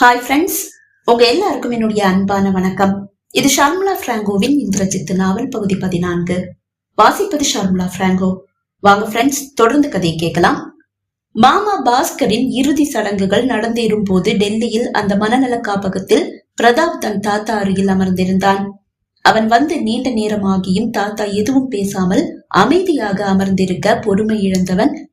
Hi friends உங்க எல்லாருக்கும் என்னுடைய அன்பான வணக்கம். இது ஷார்முலா பிராங்கோவின் இந்திரஜித்து நாவல் பகுதி பதினான்கு. வாசிப்பது ஷார்முலா பிராங்கோ வாங்க ஃப்ரெண்ட்ஸ் தொடர்ந்து கதையை கேட்கலாம். மாமா பாஸ்கரின் இறுதி சடங்குகள் நடந்தேறும் போது டெல்லியில் அந்த மனநல காப்பகத்தில் பிரதாப் தன் தாத்தா அருகில் அமர்ந்திருந்தான். அவன் வந்து நீண்ட நேரமாகியும் தாத்தா எதுவும் பேசாமல் அமைதியாக அமர்ந்திருக்க பொறுமை இழந்தவன்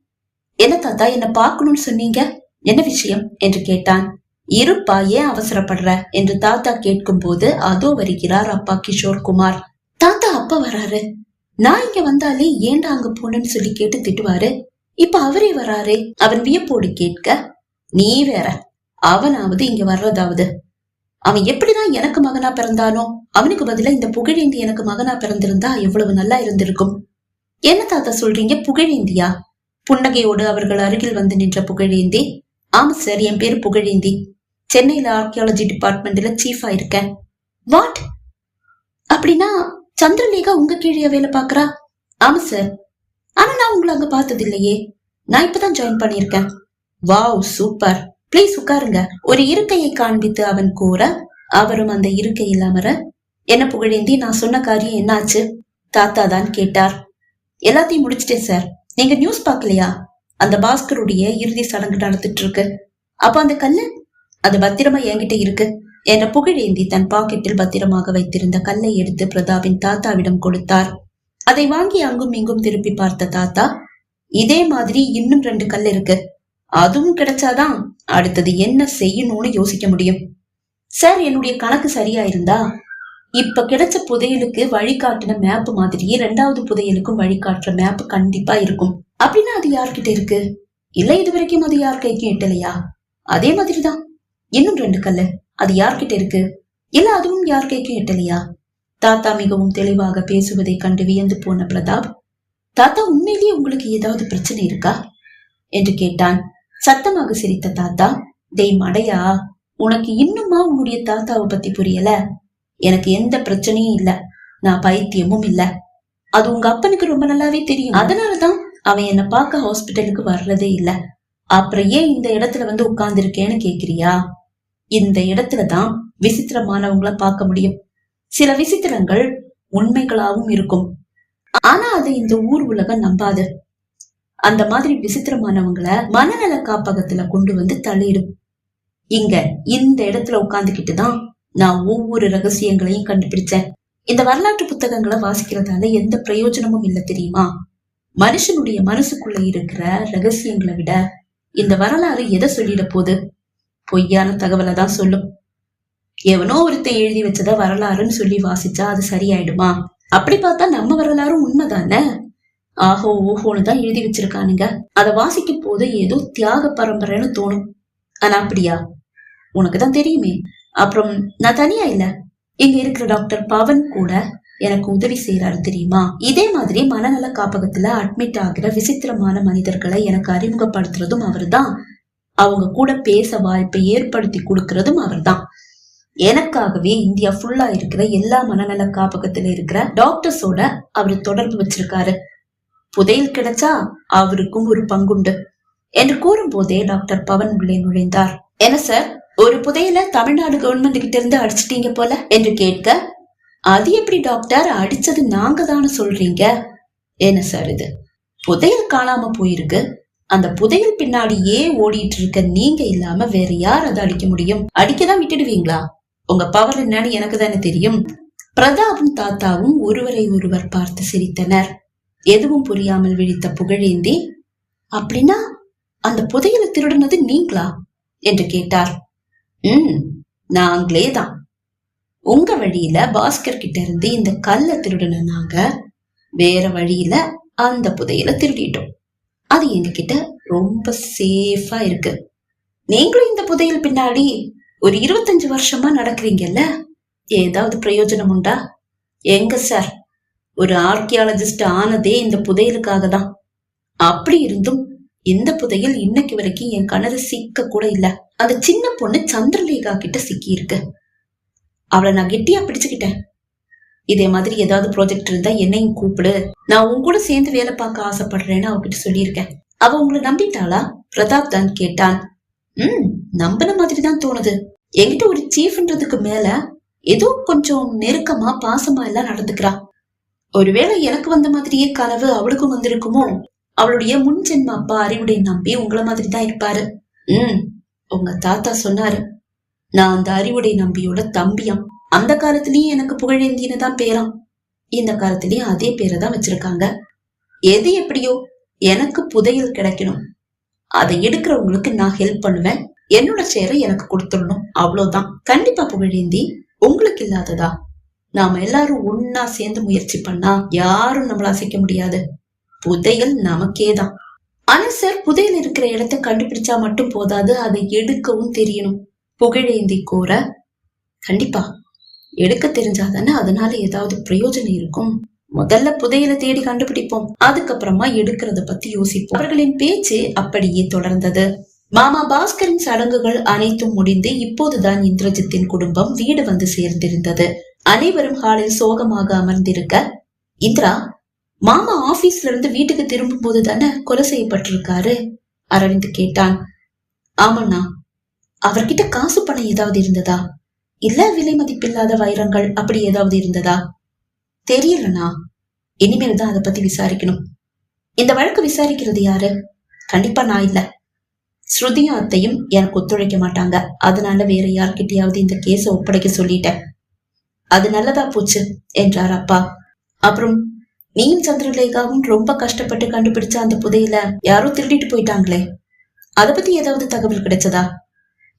என்ன தாத்தா என்ன பார்க்கணும்னு சொன்னீங்க? என்ன விஷயம்? என்று கேட்டான். இருப்பா ஏன் அவசரப்படுற? என்று தாத்தா கேட்கும் போது அதோ வருகிறார் அப்பா கிஷோர் குமார். தாத்தா அப்பா வராரு. நான் இங்க வந்தாலே ஏன்டா அங்க போனேன்னு சொல்லி கேட்டு திட்டுவாரு. இப்ப அவரே வராரே. அவன் வியப்போடு கேட்க நீ வேற. அவனாவது இங்க வர்றதாவது. அவன் எப்படிதான் எனக்கு மகனா பிறந்தானோ அவனுக்கு பதிலா இந்த புகழேந்தி எனக்கு மகனா பிறந்திருந்தா எவ்வளவு நல்லா இருந்திருக்கும். என்ன தாத்தா சொல்றீங்க? புகழேந்தியா? புன்னகையோடு அவர்கள் அருகில் வந்து நின்ற புகழேந்தி. ஆமா சார் என் பேரு புகழேந்தி. சென்னையில ஆர்கியாலஜி டிபார்ட்மெண்ட்ல சீஃபா இருக்கேன். வாட் அப்படின்னா சந்திரலேகா உங்க கீழே வேலை பாக்குறா ஆமா சார் ஆனா நான் உங்களை அங்க பார்த்தது இல்லையே நான் இப்பதான் ஜாயின் பண்ணியிருக்கேன். வாவ் சூப்பர் ப்ளீஸ் உட்காருங்க. ஒரு இருக்கையை காண்பித்து அவன் கூற அவரும் அந்த இருக்கையில் அமர என்ன புகழேந்தி நான் சொன்ன காரியம் என்னாச்சு? தாத்தா தான் கேட்டார். எல்லாத்தையும் முடிச்சிட்டேன் சார் நீங்க நியூஸ் பார்க்கலையா? அந்த பாஸ்கருடைய இறுதி சடங்கு நடந்துட்டு இருக்கு. அப்ப அந்த கல்லு அது பத்திரமா என்கிட்ட இருக்கு? என்ற புகழேந்தி தன் பாக்கெட்டில் பத்திரமாக வைத்திருந்த கல்லை எடுத்து பிரதாபின் தாத்தாவிடம் கொடுத்தார். அதை வாங்கி அங்கும் இங்கும் திருப்பி பார்த்த தாத்தா இதே மாதிரி இன்னும் ரெண்டு கல் இருக்கு. அதுவும் கிடைச்சாதான் அடுத்தது என்ன செய்யணும்னு யோசிக்க முடியும். சார் என்னுடைய கணக்கு சரியா இருந்தா? இப்ப கிடைச்ச புதையலுக்கு வழிகாட்டின மேப் மாதிரியே ரெண்டாவது புதையலுக்கும் வழிகாட்டுற மேப் கண்டிப்பா இருக்கும். அப்படின்னா அது யார்கிட்ட இருக்கு? இல்ல இது வரைக்கும் அது யார் கைக்கும் எட்டலையா அதே மாதிரிதான். இன்னும் ரெண்டு கல்லு. அது யார்கிட்ட இருக்கு? இல்ல அதுவும் யார் கைக்கும் எட்டலையா தாத்தா மிகவும் தெளிவாக பேசுவதை கண்டு வியந்து போன பிரதாப் தாத்தா உண்மையிலேயே உங்களுக்கு ஏதாவது பிரச்சனை இருக்கா? என்று கேட்டான். சத்தமாக சிரித்த தாத்தா டேய் மடையா உனக்கு இன்னுமா உன்னுடைய தாத்தாவை பத்தி புரியல? எனக்கு எந்த பிரச்சனையும் இல்ல. நான் பைத்தியமும் இல்ல. அது உங்க அப்பனுக்கு ரொம்ப நல்லாவே தெரியும். அதனாலதான் அவன் என்ன பார்க்க ஹாஸ்பிட்டலுக்கு வர்றதே இல்ல. அப்புறம் ஏன் இந்த இடத்துல வந்து உட்கார்ந்து இருக்கேன்னு கேக்குறியா? இந்த இடத்துல தான் விசித்திரமானவங்கள பார்க்க முடியும். சில விசித்திரங்கள் உண்மைகளாவும் இருக்கும். ஆனா அதை இந்த ஊர் உலகம் நம்பாது. அந்த மாதிரி விசித்திரமானவங்கள மனநல காப்பகத்துல கொண்டு வந்து தள்ளிடும். இங்க இந்த இடத்துல உட்கார்ந்துகிட்டு தான் நான் ஒவ்வொரு ரகசியங்களையும் கண்டுபிடிச்சேன். இந்த வரலாற்று புத்தகங்களை வாசிக்கிறதால எந்த பிரயோஜனமும் இல்ல தெரியுமா? மனுஷனுடைய மனசுக்குள்ள இருக்கிற ரகசியங்களை விட இந்த வரலாறு எதை சொல்லிட போகுது? பொய்யான தகவலை தான் சொல்லும். எவனோ ஒருத்தன் எழுதி வச்சத வரலாறுன்னு சொல்லி வாசிச்சா அது சரியாயிடுமா? அப்படி பார்த்தா நம்ம வரலாறும் உண்மைதானே? ஆஹோ ஓஹோன்னு தான் எழுதி வச்சிருக்கானுங்க. அதை வாசிக்கும் போது ஏதோ தியாக பரம்பரைன்னு தோணும். ஆனா அப்படியா? உனக்கு தான் தெரியுமே. அப்புறம் நான் தனியா இல்ல. இங்க இருக்கிற டாக்டர் பவன் கூட எனக்கு உதவி செய்யறாரு தெரியுமா? இதே மாதிரி மனநல காப்பகத்துல அட்மிட் ஆகிற விசித்திரமான மனிதர்களை எனக்கு அறிமுகப்படுத்துறதும் அவர்தான். அவங்க கூட பேச வாய்ப்பை ஏற்படுத்தி கொடுக்கறதும் அவர்தான். எனக்காகவே இந்தியா ஃபுல்லா இருக்கிற எல்லா மனநல காப்பகத்துல இருக்கிற டாக்டர்ஸோட அவர் தொடர்பு வச்சிருக்காரு. புதையல் கிடைச்சா அவருக்கும் ஒரு பங்குண்டு. என்று கூறும் போதே டாக்டர் பவன் உள்ளே நுழைந்தார். என்ன சார் ஒரு புதையல தமிழ்நாடு கவர்மெண்ட் கிட்ட இருந்து அடிச்சிட்டீங்க போல? என்று கேட்க அது எப்படி டாக்டர் அடிச்சது நாங்க தானே சொல்றீங்க? என்ன சார் இது? புதையல் காணாம போயிருக்கு. அந்த புதையல் பின்னாடியே ஓடிட்டு இருக்க நீங்க இல்லாம வேற யார் அதை அடிக்க முடியும்? அடிக்கதான் விட்டுடுவீங்களா? உங்க பவர் என்னன்னு எனக்கு தானே தெரியும். பிரதாபும் தாத்தாவும் ஒருவரை ஒருவர் பார்த்து சிரித்தனர். எதுவும் புரியாமல் விழித்த புகழேந்தி அப்படின்னா அந்த புதையலை திருடுனது நீங்களா? என்று கேட்டார். ம் நாங்களே தான். உங்க வழியில பாஸ்கர் கிட்ட இருந்து இந்த கல்லை திருடுன நாங்க வேற வழியில அந்த புதையலை திருடிட்டோம். அது எங்க கிட்ட ரொம்ப சேஃபா இருக்கு. நீங்களும் இந்த புதையல் பின்னாடி ஒரு இருபத்தஞ்சு வருஷமா நடக்கிறீங்கல்ல? ஏதாவது பிரயோஜனம் உண்டா? எங்க சார்? ஒரு ஆர்கியாலஜிஸ்ட் ஆனதே இந்த புதையலுக்காக தான். அப்படி இருந்தும் இந்த புதையல் இன்னைக்கு வரைக்கும் என் கணது சிக்க கூட இல்ல. அந்த சின்ன பொண்ணு சந்திரலேகா கிட்ட சிக்கி இருக்கு. அவளை நான் கெட்டியா பிடிச்சுக்கிட்டேன். இதே மாதிரி ஏதாவது ப்ராஜெக்ட் இருந்தா என்னையும் கூப்பிடு. நான் உன் கூட சேர்ந்து வேலை பார்க்க ஆசைப்படுறேன்னு அவகிட்ட சொல்லியிருக்கேன். அவ உங்களை நம்பிட்டாளா? பிரதாப் தான் கேட்டான். ம் நம்பின மாதிரி தான் தோணுது. என்கிட்ட ஒரு சீஃப்ன்றதுக்கு மேல ஏதோ கொஞ்சம் நெருக்கமா பாசமா எல்லாம் நடந்துக்கிறா. ஒருவேளை எனக்கு வந்த மாதிரியே கனவு அவளுக்கும் வந்திருக்குமோ? அவளுடைய முன் ஜென்ம அப்பா அறிவுடை நம்பி உங்களை மாதிரி தான் இருப்பாரு. ம் உங்க தாத்தா சொன்னாரு. நான் அந்த அறிவுடை நம்பியோட தம்பியாம். அந்த காலத்திலயும் எனக்கு புகழேந்தின்னு தான் பேராம். இந்த காலத்திலயும் அதே பேரை தான் வச்சிருக்காங்க. எது எப்படியோ எனக்கு புதையல் கிடைக்கணும். அதை எடுக்கிறவங்களுக்கு நான் ஹெல்ப் பண்ணுவேன். என்னோட சேரை எனக்கு கொடுத்துடணும். அவ்வளவுதான். கண்டிப்பா புகழேந்தி உங்களுக்கு இல்லாததா? நாம எல்லாரும் ஒன்னா சேர்ந்து முயற்சி பண்ணா யாரும் நம்மள அசைக்க முடியாது. புதையல் நமக்கே தான் ஆனா சார் புதையல் இருக்கிற இடத்த கண்டுபிடிச்சா மட்டும் போதாது அதை எடுக்கவும் தெரியணும். புகழேந்தி கூற கண்டிப்பா. எடுக்க தெரிஞ்சாதானே அதனால ஏதாவது பிரயோஜனம் இருக்கும். முதல்ல புதையலை தேடி கண்டுபிடிப்போம். அதுக்கப்புறமா எடுக்கிறத பத்தி யோசிப்போம். அவர்களின் பேச்சு அப்படியே தொடர்ந்தது. மாமா பாஸ்கரின் சடங்குகள் அனைத்தும் முடிந்து இப்போதுதான் இந்திரஜித்தின் குடும்பம் வீடு வந்து சேர்ந்திருந்தது. அனைவரும் ஹாலில் சோகமாக அமர்ந்திருக்க இந்திரா மாமா ஆபீஸ்ல இருந்து வீட்டுக்கு திரும்பும் போது தானே கொலை செய்யப்பட்டிருக்காரு? அரவிந்த் கேட்டான். ஆமாண்ணா அவர்கிட்ட காசு பணம் ஏதாவது இருந்ததா? இல்ல விலை மதிப்பில்லாத வைரங்கள் அப்படி ஏதாவது இருந்ததா? தெரியலண்ணா இனிமேல் தான் அதை பத்தி விசாரிக்கணும். இந்த வழக்கு விசாரிக்கிறது யாரு? கண்டிப்பா நான் இல்ல. ஸ்ருதியும் அத்தையும் எனக்கு ஒத்துழைக்க மாட்டாங்க. அதனால வேற யார்கிட்டயாவது இந்த கேஸை ஒப்படைக்க சொல்லிட்டேன். அது நல்லதா போச்சு என்றார் அப்பா. அப்புறம் நீயும் சந்திரலேகாவும் ரொம்ப கஷ்டப்பட்டு கண்டுபிடிச்ச அந்த புதையில யாரோ திருடிட்டு போயிட்டாங்களே. அத பத்தி ஏதாவது தகவல் கிடைச்சதா?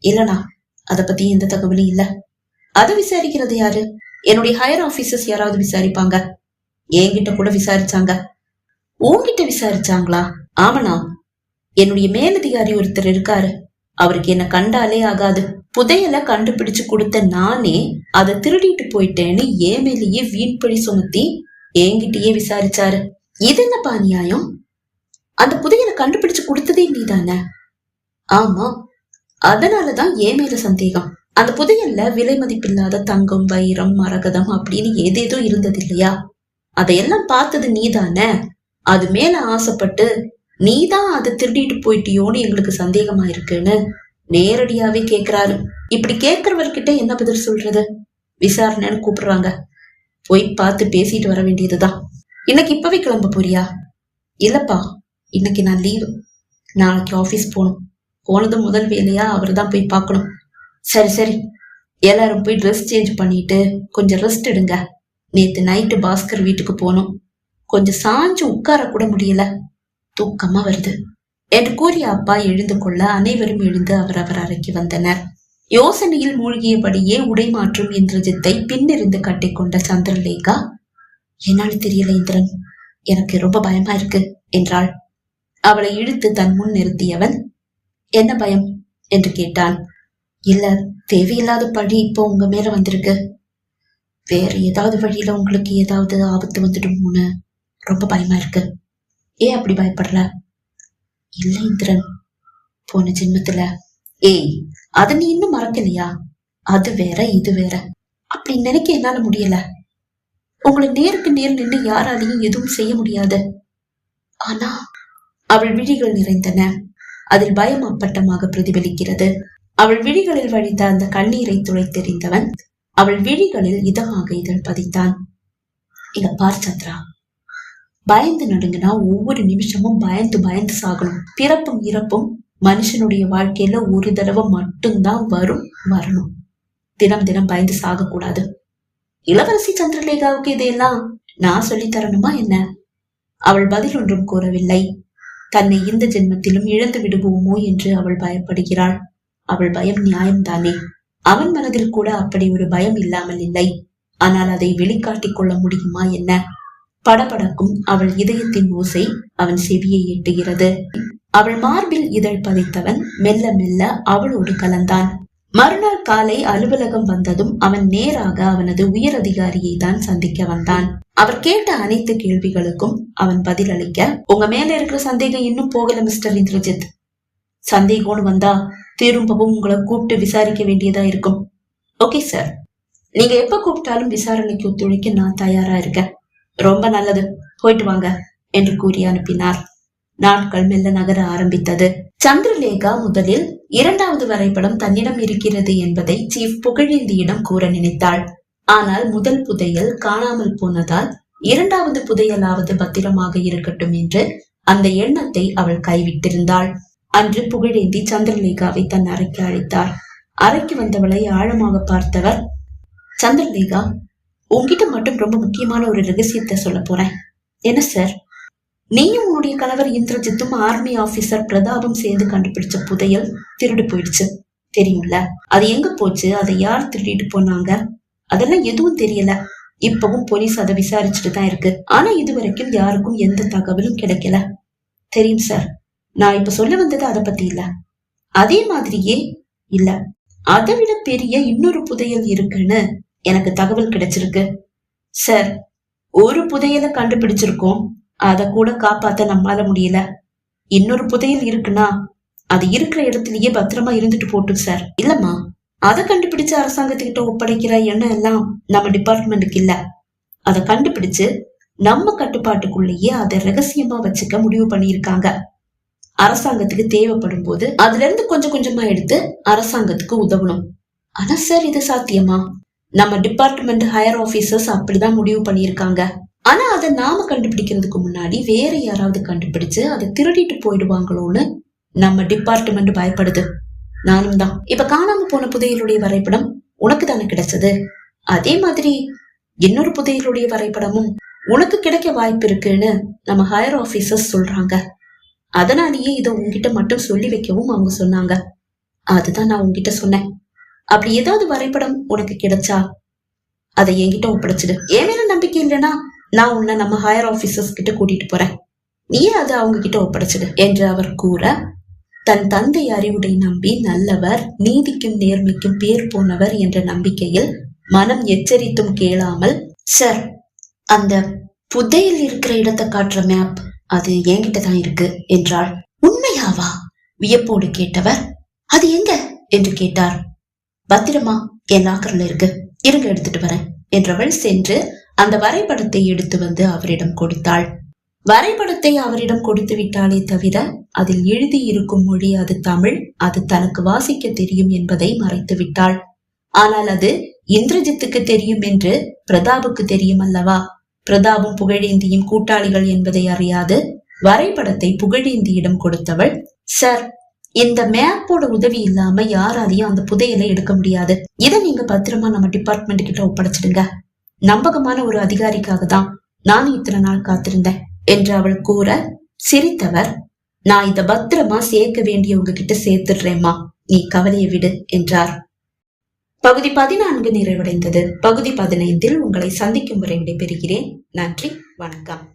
இல்லனா அத பத்தி எந்த தகவலும் இல்ல. அதை விசாரிக்கிறது யாரு? என்னுடைய ஹையர் ஆபீசர்ஸ் யாராவது விசாரிப்பாங்க. என்கிட்ட கூட விசாரிச்சாங்க. உன்கிட்ட விசாரிச்சாங்களா? ஆமனா என்னுடைய மேலதிகாரி ஒருத்தர் இருக்காரு. அவருக்கு என்ன கண்டாலே ஆகாது. புதையல கண்டுபிடிச்சு கொடுத்த நானே அதை திருடிட்டு போயிட்டேன்னு ஏன் மேலேயே வீண்பழி சுமத்தி என்கிட்டயே விசாரிச்சாரு. இது என்னப்பா நியாயம் அந்த புதையலை கண்டுபிடிச்சு கொடுத்ததே நீதானே? ஆமா. அதனாலதான் ஏன் மேல சந்தேகம். அந்த புதையல்ல விலை மதிப்பில்லாத தங்கம் வைரம் மரகதம் அப்படின்னு ஏதேதோ இருந்தது இல்லையா? அதையெல்லாம் பார்த்தது நீதானே? அது மேல ஆசைப்பட்டு நீதான் அதை திருடிட்டு போயிட்டியோன்னு எங்களுக்கு சந்தேகமா இருக்குன்னு நேரடியாவே கேக்குறாரு. இப்படி கேக்குறவர்கிட்ட என்ன பதில் சொல்றது? விசாரணைன்னு கூப்பிடுறாங்க. போய் பார்த்து பேசிட்டு வர வேண்டியதுதான். இன்னைக்கு இப்பவே கிளம்ப போறியா? இல்லப்பா இன்னைக்கு நான் லீவு. நாளைக்கு ஆபீஸ் போகணும். போனது முதல் வேலையா அவர் தான் போய் பார்க்கணும். சரி சரி. எல்லாரும் போய் ட்ரெஸ் சேஞ்ச் பண்ணிட்டு கொஞ்சம் ரெஸ்ட் எடுங்க. நேத்து நைட்டு பாஸ்கர் வீட்டுக்கு போனோம். கொஞ்சம் சாஞ்சு உட்கார கூட முடியல. தூக்கமா வருது. என்று கூறிய அப்பா எழுந்து கொள்ள அனைவரும் எழுந்து அவரவர் அறைக்கு வந்தனர். யோசனையில் மூழ்கியபடியே உடை மாற்றும் இந்திரஜித்தை பின்னிருந்து கட்டிக்கொண்ட சந்திரலேகா என்னால் தெரியல இந்திரன். எனக்கு ரொம்ப பயமா இருக்கு என்றாள். அவளை இழுத்து தன் முன் நிறுத்தியவன் என்ன பயம்? என்று கேட்டான். இல்ல தேவையில்லாத பழி இப்போ உங்க மேல வந்திருக்கு. வேற ஏதாவது வழியில உங்களுக்கு ஏதாவது ஆபத்து வந்துடுமோன்னு ரொம்ப பயமா இருக்கு. ஏன் அப்படி பயப்படுற? இல்லை இந்திரன். போன ஜென்மத்தில். ஏய் அதை நீ இன்னும் மறக்கலையா? அது வேற இது வேற. அப்படி நினைக்க என்னால முடியல. உங்களை நேருக்கு நேர் நின்று யாராலையும் எதுவும் செய்ய முடியாது. ஆனா அவள் விழிகள் நிறைந்தன. அதில் பயம் அப்பட்டமாக பிரதிபலிக்கிறது. அவள் விழிகளில் வழிந்த அந்த கண்ணீரை துளைத்தெறிந்தவன் அவள் விழிகளில் இதமாக இதழ் பதித்தான். இத பார் சந்திரா. பயந்து நடுங்கினா ஒவ்வொரு நிமிஷமும் பயந்து பயந்து சாகணும். பிறப்பும் இறப்பும் மனுஷனுடைய வாழ்க்கையில ஒரு தடவை மட்டும்தான் வரும் வரணும். தினம் தினம் பயந்து சாகக்கூடாது. இளவரசி சந்திரலேகாவுக்கு இதையெல்லாம் நான் சொல்லி தரணுமா என்ன? அவள் பதில் ஒன்றும் கூறவில்லை. தன்னை இந்த ஜென்மத்திலும் இழந்து விடுவோமோ? என்று அவள் பயப்படுகிறாள். அவள் பயம் நியாயம்தானே. அவன் மனதில் கூட அப்படி ஒரு பயம் இல்லாமல் இல்லை. ஆனால் அதை வெளிக்காட்டிக் கொள்ள முடியுமா என்ன? படபடக்கும் அவள் இதயத்தின் ஓசை அவன் செவியை எட்டுகிறது. அவள் மார்பில் இதழ் பதித்தவன் மெல்ல மெல்ல அவளோடு கலந்தான். மறுநாள் காலை அலுவலகம் வந்ததும் அவன் நேராக அவனது உயர் அதிகாரியை தான் சந்திக்க வந்தான். அவர் கேட்ட அனைத்து கேள்விகளுக்கும் அவன் பதிலளிக்க உங்க மேல இருக்கிற சந்தேகம் இன்னும் போகல மிஸ்டர் இந்திரஜித். சந்தேகம்னு வந்தா திரும்பவும் உங்களை கூப்பிட்டு விசாரிக்க வேண்டியதா இருக்கும். ஓகே சார் நீங்க எப்ப கூப்பிட்டாலும் விசாரணைக்கு ஒத்துழைக்க நான் தயாரா இருக்கேன். ரொம்ப நல்லது. போயிட்டு வாங்க என்று கூறி அனுப்பினார். நாட்கள் மெல்ல நகர ஆரம்பித்தது. சந்திரலேகா முதலில் இரண்டாவது வரைபடம் தன்னிடம் இருக்கிறது என்பதை சீஃப் புகழேந்தியிடம் கூற நினைத்தாள். ஆனால் முதல் புதையல் காணாமல் போனதால் இரண்டாவது புதையலாவது பத்திரமாக இருக்கட்டும் என்று அந்த எண்ணத்தை அவள் கைவிட்டிருந்தாள். அன்று புகழேந்தி சந்திரலேகாவை தன் அறைக்கு அழைத்தார். அறைக்கு வந்தவளை ஆழமாக பார்த்தவர் சந்திரலேகா உங்ககிட்ட மட்டும் ரொம்ப முக்கியமான ஒரு ரகசியத்தை சொல்ல போறேன். என்ன சார்? நீயும் உன்னுடைய கணவர் இந்திரஜித்தும் ஆர்மி ஆபீசர் பிரதாபம் சேர்ந்து கண்டுபிடிச்ச புதையல் திருடு போயிடுச்சு. தெரியும்ல? அது எங்க போச்சு? அதை யார் திருடிட்டு போனாங்க? அதெல்லாம் எதுவும் தெரியல. இப்பவும் போலீஸ் அதை விசாரிச்சுட்டு தான் இருக்கு. ஆனா இதுவரைக்கும் யாருக்கும் எந்த தகவலும் கிடைக்கல. தெரியும் சார். நான் இப்ப சொல்ல வந்தது அதை பத்தி இல்ல. அதே மாதிரியே இல்ல. அதை விட பெரிய இன்னொரு புதையல் இருக்குன்னு எனக்கு தகவல் கிடைச்சிருக்கு. சார் ஒரு புதையலை கண்டுபிடிச்சிருக்கோம். அத கூட காப்பாத்த நம்மால முடியல. இன்னொரு புதையல் இருக்குன்னா அது இருக்கிற இடத்துலயே பத்திரமா இருந்துட்டு போட்டும் சார். இல்லம்மா அதை கண்டுபிடிச்ச அரசாங்கத்துக்கிட்ட ஒப்படைக்கிற எண்ணம் எல்லாம் நம்ம டிபார்ட்மெண்ட்டுக்கு இல்ல. அதை கண்டுபிடிச்சு நம்ம கட்டுப்பாட்டுக்குள்ளேயே அதை ரகசியமா வச்சுக்க முடிவு பண்ணியிருக்காங்க. அரசாங்கத்துக்கு தேவைப்படும் போது அதுல இருந்து கொஞ்சம் கொஞ்சமா எடுத்து அரசாங்கத்துக்கு உதவணும். ஆனா சார் இது சாத்தியமா? நம்ம டிபார்ட்மெண்ட் ஹையர் ஆபீசர்ஸ் அப்படிதான் முடிவு பண்ணியிருக்காங்க. ஆனா அதை நாம கண்டுபிடிக்கிறதுக்கு முன்னாடி வேற யாராவது கண்டுபிடிச்சு அதை திருடிட்டு போயிடுவாங்களோன்னு நம்ம டிபார்ட்மெண்ட் பயப்படுது. நானும் தான். இப்ப காணாம போன புதையலுடைய வரைபடம் உனக்கு தானே கிடைச்சது? அதே மாதிரி இன்னொரு புதையலுடைய வரைபடமும் உனக்கு கிடைக்க வாய்ப்பு இருக்குன்னு நம்ம ஹையர் ஆபீசர்ஸ் சொல்றாங்க. அதனாலேயே இதை உங்ககிட்ட மட்டும் சொல்லி வைக்கவும் அவங்க சொன்னாங்க. அதுதான் நான் உங்ககிட்ட சொன்னேன். அப்படி ஏதாவது வரைபடம் உனக்கு கிடைச்சா அதை என்கிட்ட ஒப்படைச்சிடு. என் மேல நம்பிக்கை இல்லைன்னா நான் உன்னை நம்ம ஹையர் ஆபீசர்ஸ் கிட்ட கூட்டிட்டு போறேன். நீயே அதை அவங்க கிட்ட ஒப்படைச்சிடு என்று அவர் கூற தன் தந்தை அறிவுடை நம்பி நல்லவர் நீதிக்கும் நேர்மைக்கும் பேர் போனவர் என்ற நம்பிக்கையில் மனம் எச்சரித்தும் கேளாமல் சார் அந்த புதையில் இருக்கிற இடத்தை காட்டுற மேப் அது என்கிட்ட தான் இருக்கு என்றாள். உண்மையாவா? வியப்போடு கேட்டவர். அது எங்க? என்று கேட்டார். பத்திரமா? என் லாக்கர்ல இருக்கு. இருங்க எடுத்துட்டு வரேன் என்றவள் சென்று அந்த வரைபடத்தை எடுத்து வந்து அவரிடம் கொடுத்தாள். வரைபடத்தை அவரிடம் கொடுத்து விட்டாலே தவிர அதில் எழுதி இருக்கும் மொழி அது தமிழ் அது தனக்கு வாசிக்க தெரியும் என்பதை மறைத்து விட்டாள். ஆனால் அது இந்திரஜித்துக்கு தெரியும் என்று பிரதாபுக்கு தெரியும் அல்லவா? பிரதாபும் புகழேந்தியும் கூட்டாளிகள் என்பதை அறியாது. வரைபடத்தை புகழேந்தியிடம் கொடுத்தவள் சார் இந்த மேப்போட உதவி இல்லாம யாராலையும் அந்த புதையலை எடுக்க முடியாது. இதை நீங்க பத்திரமா நம்ம டிபார்ட்மெண்ட் கிட்ட ஒப்படைச்சிடுங்க. நம்பகமான ஒரு அதிகாரிக்காக தான் நான் இத்தனை நாள் காத்திருந்தேன் என்று அவள் கூற சிரித்தவர் நான் இத பத்திரமா சேர்க்க வேண்டியவங்க கிட்ட சேர்த்துடுறேம்மா. நீ கவலையை விடு என்றார். பகுதி பதினான்கு நிறைவடைந்தது. பகுதி பதினைந்தில் உங்களை சந்திக்கும் வரை விடைபெறுகிறேன். நன்றி வணக்கம்.